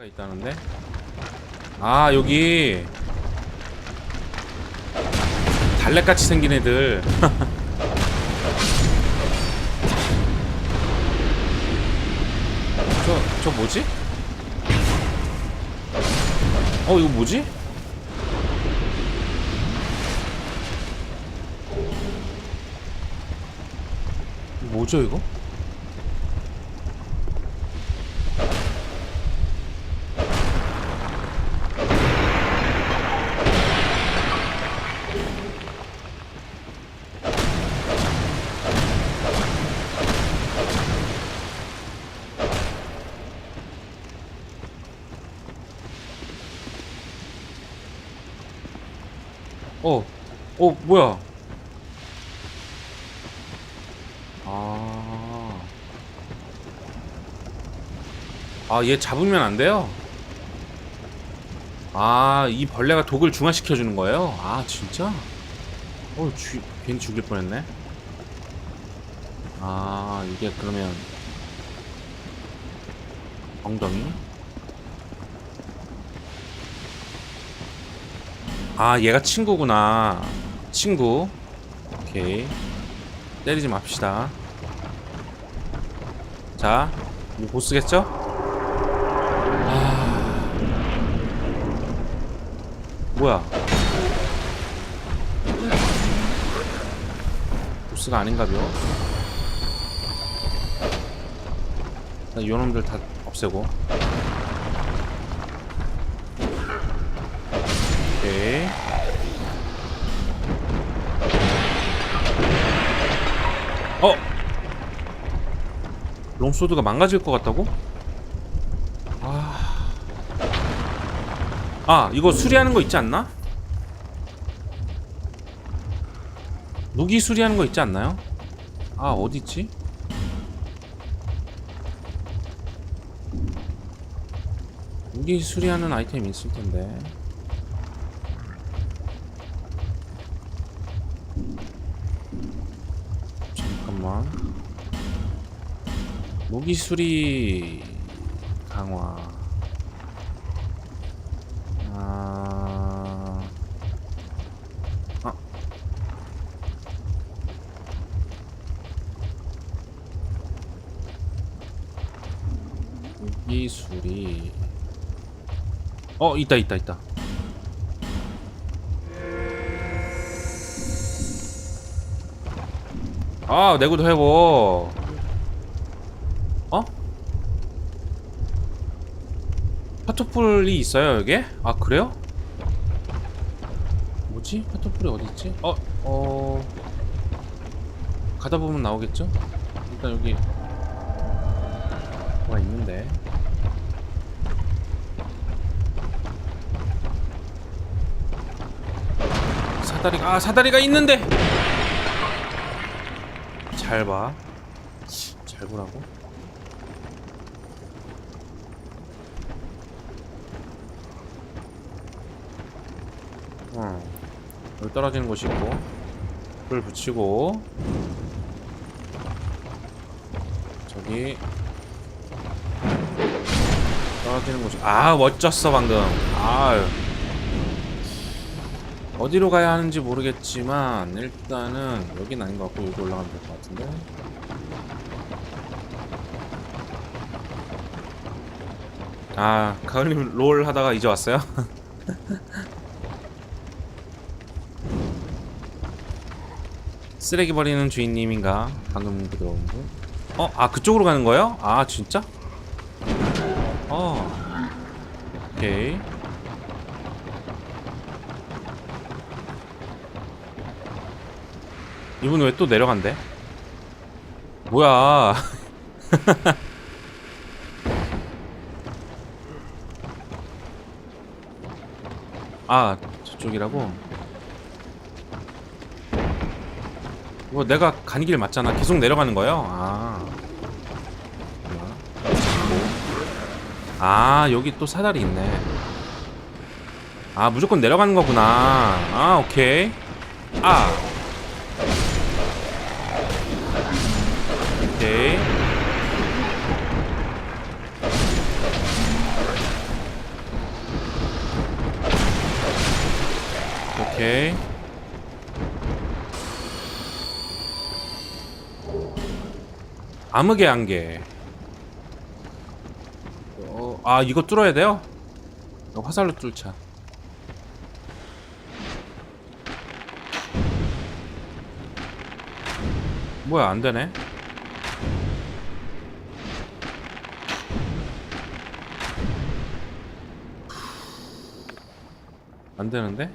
가 있다는데? 아 여기 달래같이 생긴 애들 저, 저 뭐지? 어 이거 뭐지? 뭐죠 이거? 어, 어, 뭐야? 아, 아, 얘 잡으면 안 돼요? 아, 이 벌레가 독을 중화시켜 주는 거예요? 아, 진짜? 어, 주, 괜히 죽일 뻔했네. 아, 이게 그러면 엉덩이? 아 얘가 친구구나. 친구. 오케이. 때리지 맙시다. 자 이거 보스겠죠? 아. 뭐야? 보스가 아닌가벼? 나 요놈들 다 없애고 오케이. 어! 롱소드가 망가질 것 같다고? 아. 아, 이거 수리하는 거 있지 않나? 무기 수리하는 거 있지 않나요? 아, 어디 있지? 무기 수리하는 아이템이 있을 텐데. 잠깐만. 무기 수리 강화. 아... 아. 무기 수리. 어 있다 있다 있다 아 내구도 회복 어? 파토풀이 있어요 여기에? 아 그래요? 뭐지? 파토풀이 어디 있지? 어? 어... 가다 보면 나오겠죠? 일단 여기 뭐가 있는데 사다리가 아 사다리가 있는데 잘 봐. 잘 보라고. 어. 여기 떨어지는 곳이 있고. 불 붙이고. 저기. 떨어지는 곳이. 아, 멋졌어, 방금. 아유. 어디로 가야 하는지 모르겠지만 일단은 여긴 아닌 것 같고 여기 올라가면 될 것 같은데 아 가을님 롤 하다가 이제 왔어요? 쓰레기 버리는 주인님인가 방금 들어온 분? 어? 아 그쪽으로 가는 거예요? 아 진짜? 어 오케이 이분 왜 또 내려간대? 뭐야? 아 저쪽이라고? 뭐 내가 가는 길 맞잖아. 계속 내려가는 거요? 아. 뭐야? 아 여기 또 사다리 있네. 아 무조건 내려가는 거구나. 아 오케이. 아. 오케이. 오케이. 암흑의 안개. 어, 아 이거 뚫어야 돼요? 이거 화살로 뚫자. 뭐야 안 되네. 안 되는데?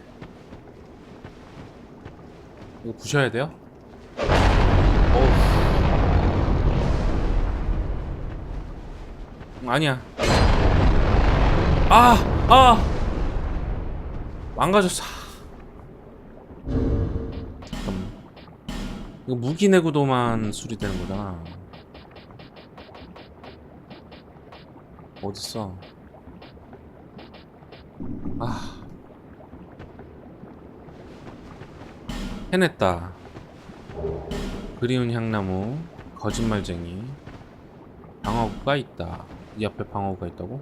이거 부셔야 돼요? 어우. 음, 아니야. 아! 아! 망가졌어. 이거 무기 내구도만 수리되는 거잖아. 어딨어? 아. 해냈다. 그리운 향나무, 거짓말쟁이, 방어구가 있다. 이 앞에 방어구가 있다고?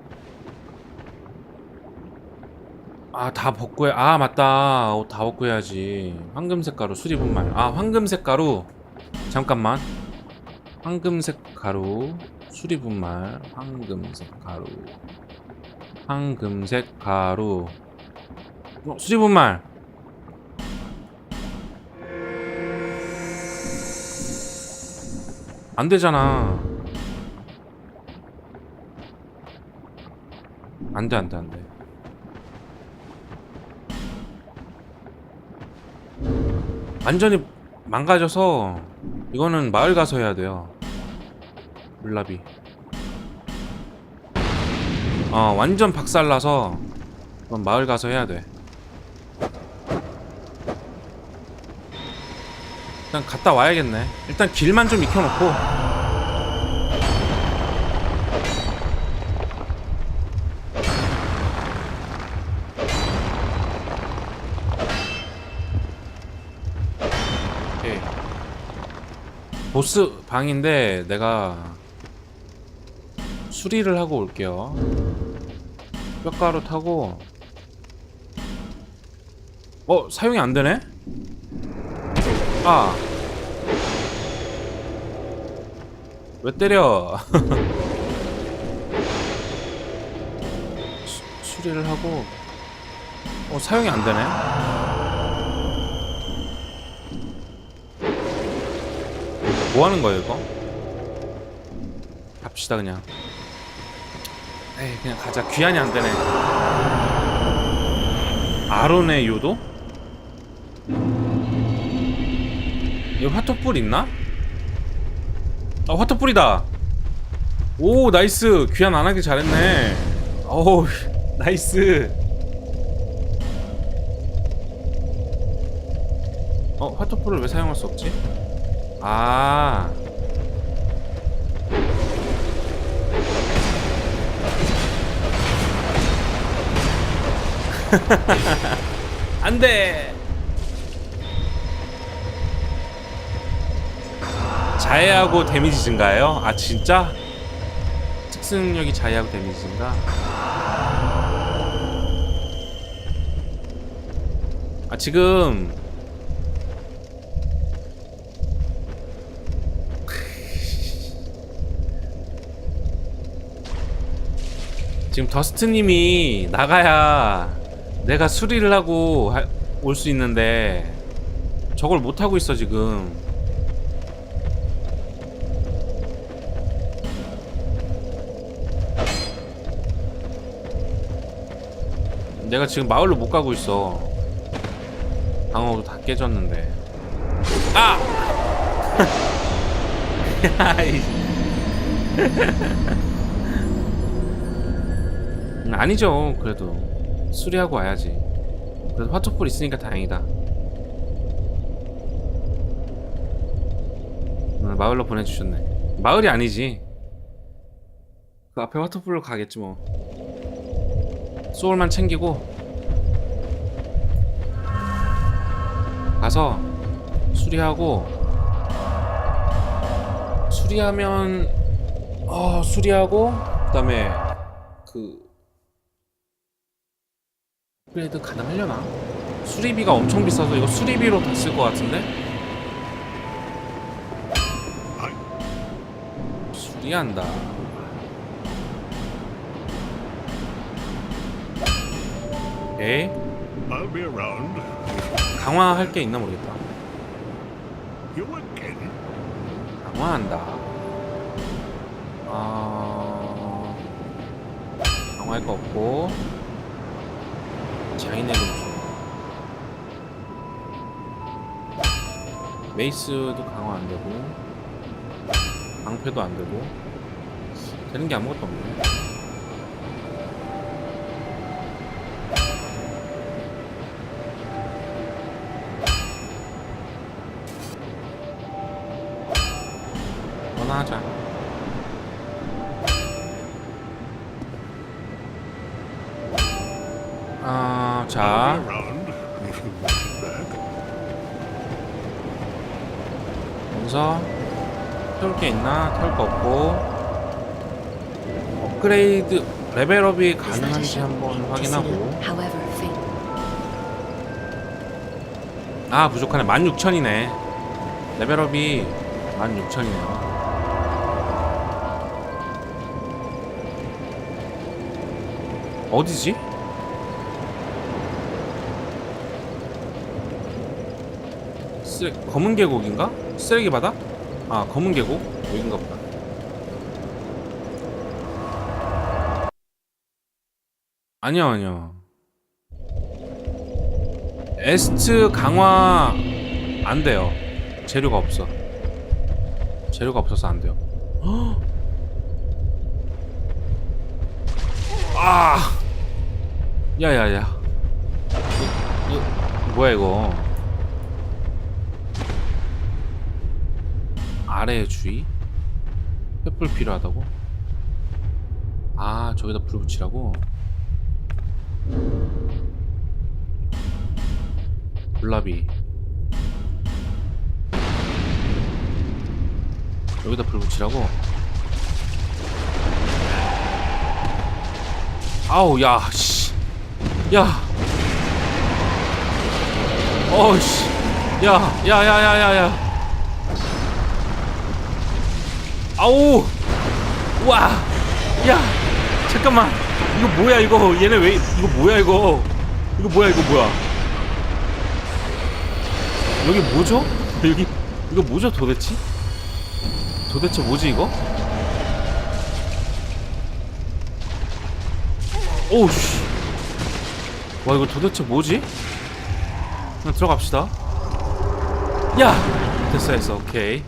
아, 다 벗고 해. 아, 맞다. 옷 다 벗고 해야지. 황금색 가루, 수리분 말. 아, 황금색 가루. 잠깐만. 황금색 가루, 수리분말, 황금색 가루. 황금색 가루. 어, 수리분말. 안 되잖아. 안 돼, 안 돼, 안 돼. 완전히 망가져서 이거는 마을 가서 해야 돼요. 물나비. 어, 완전 박살나서 마을 가서 해야 돼. 일단 갔다 와야겠네. 일단 길만 좀 익혀놓고. 오케이. 보스 방인데 내가 수리를 하고 올게요. 뼈가루 타고. 어 사용이 안 되네? 아. 왜 때려? 수, 수리를 하고 어 사용이 안 되네. 뭐 하는 거예요, 이거? 갑시다 그냥. 에이, 그냥 가자. 귀환이 안 되네. 아론의 요도? 여기 화토불 있나? 아 화토불이다. 오 나이스. 귀환 안 하길 잘했네. 어우 나이스. 어 화토불을 왜 사용할 수 없지? 아. 안돼 자해하고 데미지 증가예요? 아 진짜? 특수능력이 자해하고 데미지 증가? 아 지금 지금 더스트님이 나가야 내가 수리를 하고 올 수 있는데 저걸 못 하고 있어 지금. 내가 지금 마을로 못 가고 있어. 방어도 다 깨졌는데. 아! 아니죠. 그래도 수리하고 와야지. 그래도 화초불 있으니까 다행이다. 음, 마을로 보내주셨네. 마을이 아니지. 그 앞에 화초불로 가겠지 뭐. 소울만 챙기고 가서 수리하고 수리하면 어 수리하고 그다음에 그 업그레이드 가능하려나? 수리비가 엄청 비싸서 이거 수리비로 다 쓸 것 같은데? 수리한다. 오케이. I'll be around. 강화할 게 있나 모르겠다. 강화한다. 아... 강화할 거 없고 장인의 금수 메이스도 강화 안 되고 방패도 안 되고 되는 게 아무것도 없네. 하자. 아, 자. 여기서 태울 게 있나? 태울 거 없고 업그레이드 레벨업이 가능한지 한번 확인하고. 아 부족하네 16,000이네 레벨업이 16,000이네요 어디지? 쓰레 검은 계곡인가? 쓰레기 바다? 아 검은 계곡? 여긴가 보다 아니요 아니요 에스트 강화 안 돼요. 재료가 없어. 재료가 없어서 안 돼요. 헉! 아! 야야야. 이거, 이거 뭐야 이거? 아래의 주의? 횃불 필요하다고? 아 저기다 불 붙이라고? 블라비 여기다 불 붙이라고? 아우 야 씨. 야. 어우씨. 야 야 야 야 야 야. 아우. 와 야. 잠깐만. 이거 뭐야 이거? 얘네 왜 이거 뭐야 이거? 이거 뭐야 이거 뭐야? 여기 뭐죠? 여기 이거 뭐죠 도대체? 도대체 뭐지 이거? 오우씨 와 이거 도대체 뭐지? 그냥 들어갑시다 야! 됐어 됐어 오케이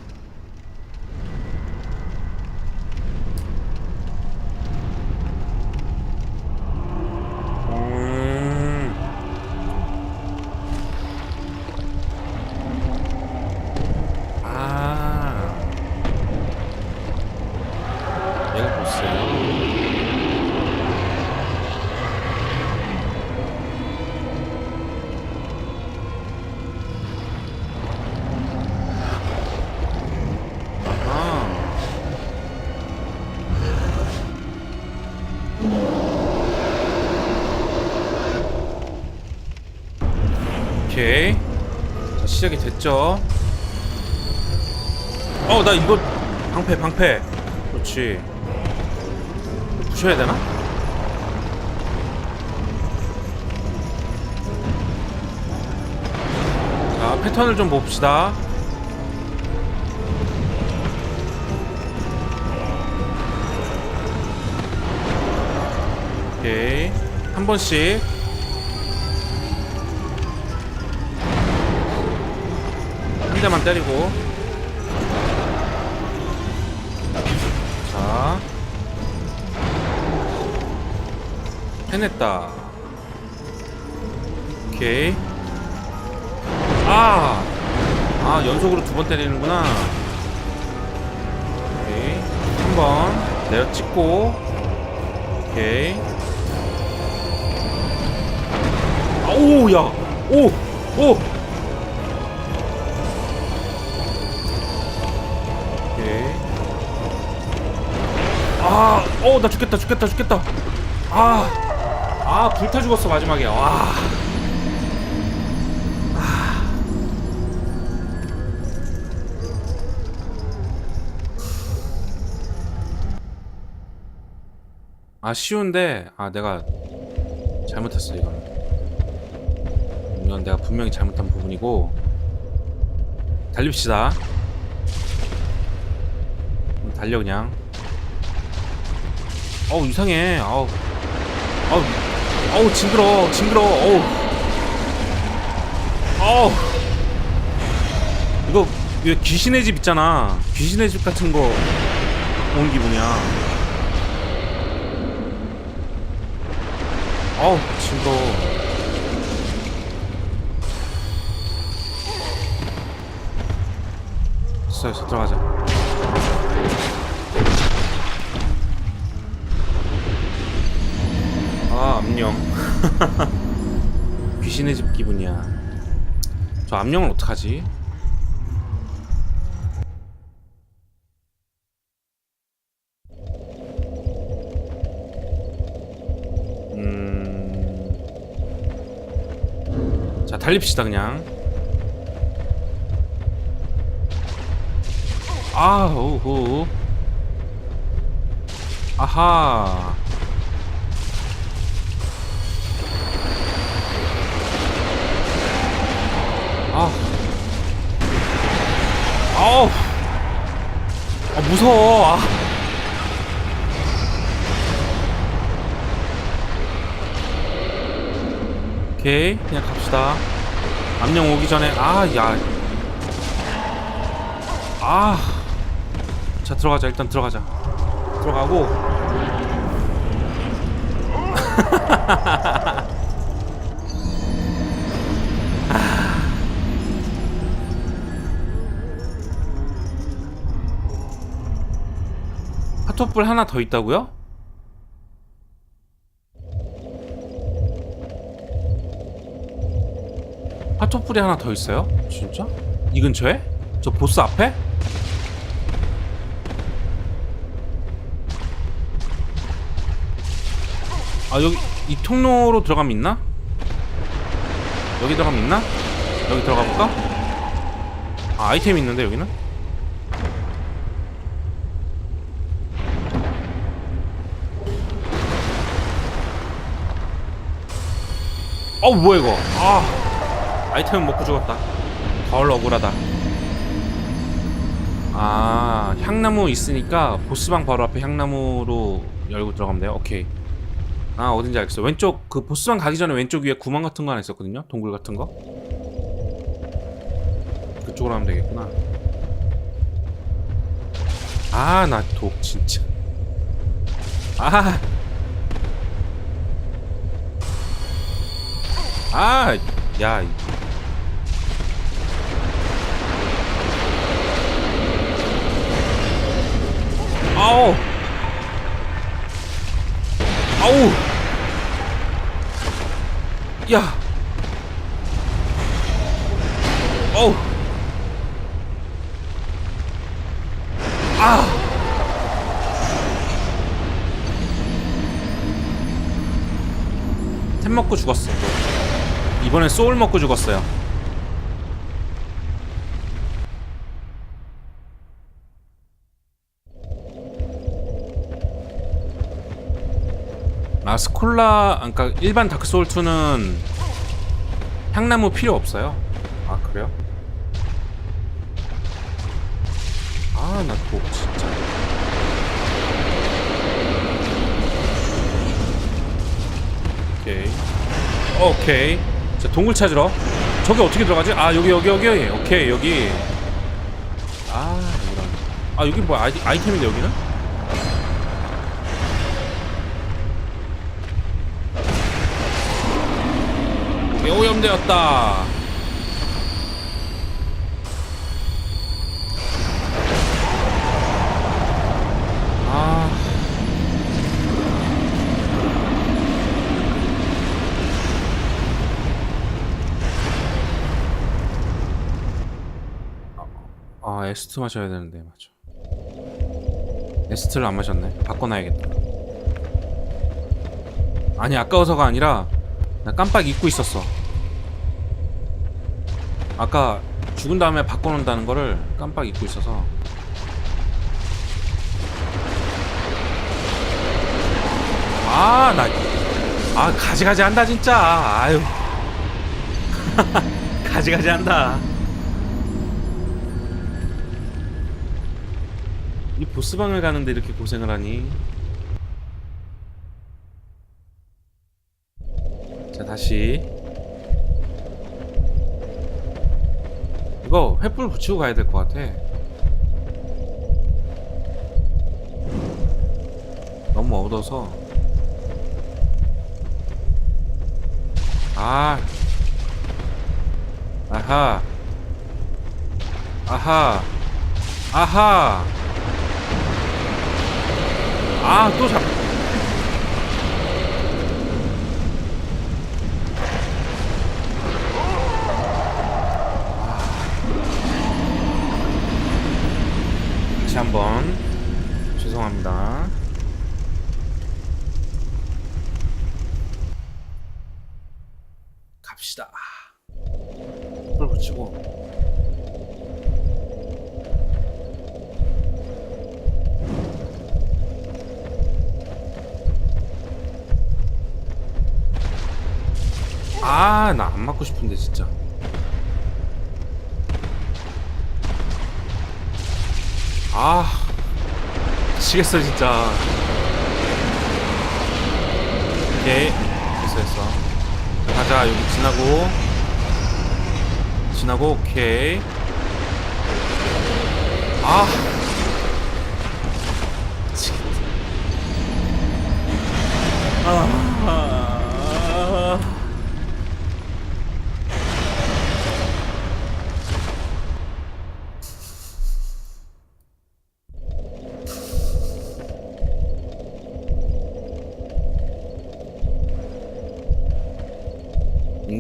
됐죠? 어 나 이거 방패 방패. 그렇지. 부셔야 되나? 자 패턴을 좀 봅시다. 오케이. 한 번씩 한 대만 때리고 자 해냈다 오케이 아! 아 연속으로 두 번 때리는구나 오케이 한 번 내려 찍고 오케이 아오 야! 오! 오! 나 죽겠다, 죽겠다, 죽겠다. 아, 아, 불타 죽었어, 마지막에. 와. 아. 아쉬운데, 아, 내가 잘못했어, 이건. 이건 내가 분명히 잘못한 부분이고. 달립시다. 음, 달려, 그냥. 어우 이상해. 아우. 아우. 아우 징그러 징그러 어우. 아우. 이거 이거 귀신의 집 있잖아. 귀신의 집 같은 거 온 기분이야. 아우 징그러 됐어 됐어. 들어가자 아 암령. 귀신의 집 기분이야. 저 암령은 어떡하지? 음... 자 달립시다 그냥. 아 오호 아하 아. 아우. 아 무서워. 아. 오케이 그냥 갑시다. 암령 오기 전에 아 야. 아. 자 들어가자. 일단 들어가자. 들어가고 핫토불 하나 더 있다고요? 핫토불이 하나 더 있어요? 진짜? 이 근처에? 저 보스 앞에? 아 여기 이 통로로 들어가면 있나? 여기 들어가면 있나? 여기 들어가 볼까? 아 아이템 있는데 여기는? 어우 뭐야 이거? 아. 아이템은 먹고 죽었다. 가을 억울하다. 아 향나무 있으니까 보스방 바로 앞에 향나무로 열고 들어가면 돼요? 오케이. 아 어딘지 알겠어 왼쪽 그 보스방 가기 전에 왼쪽 위에 구멍 같은 거 하나 있었거든요? 동굴 같은 거? 그쪽으로 하면 되겠구나. 아 나 독 진짜. 아 아, 야. 이- 아우. 아우. 야. 어우. 아. 템 먹고 죽었어. 또. 이번엔 소울 먹고 죽었어요. 아 스콜라 그러니까 일반 다크 소울 2는 향나무 필요 없어요. 아 그래요? 아나독 진짜. 오케이. 오케이. 자, 동굴 찾으러. 저기 어떻게 들어가지? 아, 여기, 여기, 여기. 오케이, 여기. 아, 이런. 아, 여기 뭐 아이, 아이템인데, 여기는? 오염되었다. 아 에스트 마셔야 되는데 맞아 에스트를 안 마셨네 바꿔놔야겠다 아니 아까워서가 아니라 나 깜빡 잊고 있었어 아까 죽은 다음에 바꿔놓는다는 거를 깜빡 잊고 있어서 아, 나, 아, 가지가지 한다, 진짜. 아유. 가지가지 한다. 이 보스방을 가는데 이렇게 고생을 하니. 자, 다시. 이거 횃불 붙이고 가야 될 것 같아. 너무 얻어서. 아. 아하. 아하. 아하. 아, 또 잡. 다시 한번 죄송합니다. 갑시다. 불 붙이고. 아, 나 안 맞고 싶은데 진짜. 아, 미치겠어 진짜. 오케이, 됐어 됐어. 가자 여기 지나고 지나고 오케이. 아,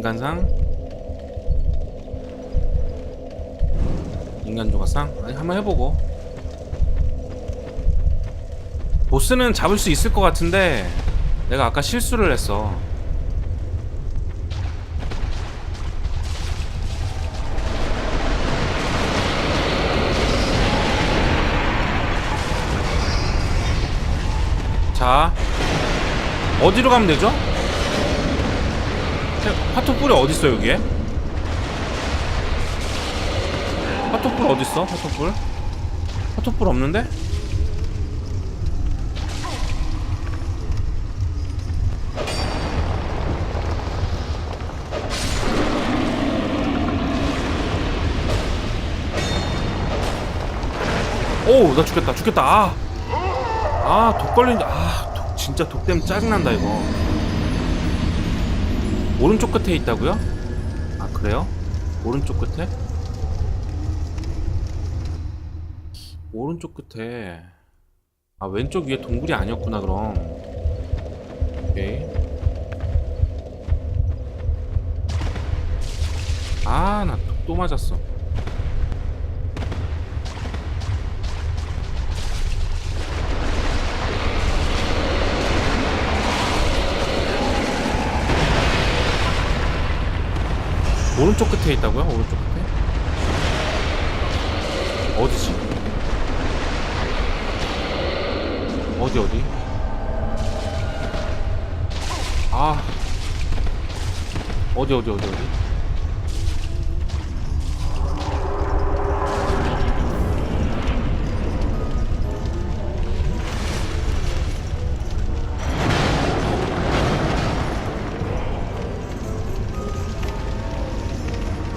인간상? 인간 조각상? 아니 한번 해보고. 보스는 잡을 수 있을 것 같은데 내가 아까 실수를 했어. 자 어디로 가면 되죠? 화토불이 어딨어 여기에? 화토불 어딨어? 화토불? 화토불 없는데? 오우 나 죽겠다 죽겠다 아! 아, 독 걸린다. 아, 독, 진짜 독 때문에 짜증난다, 이거. 오른쪽 끝에 있다고요? 아, 그래요? 오른쪽 끝에? 오른쪽 끝에. 아, 왼쪽 위에 동굴이 아니었구나, 그럼. 오케이. 아, 나독또 맞았어. 오른쪽 끝에 있다고요? 오른쪽 끝에? 어디지? 어디 어디? 아 어디 어디 어디 어디?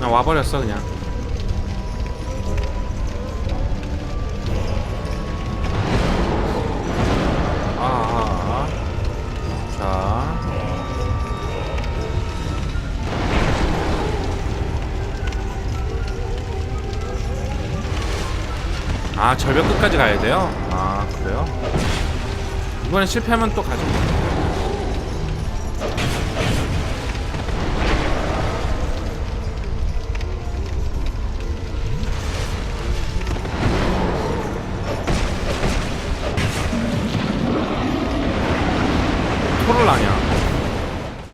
그냥 와버렸어 그냥 아아아 자 아 절벽 끝까지 가야 돼요? 아 그래요? 이번에 실패하면 또 가죠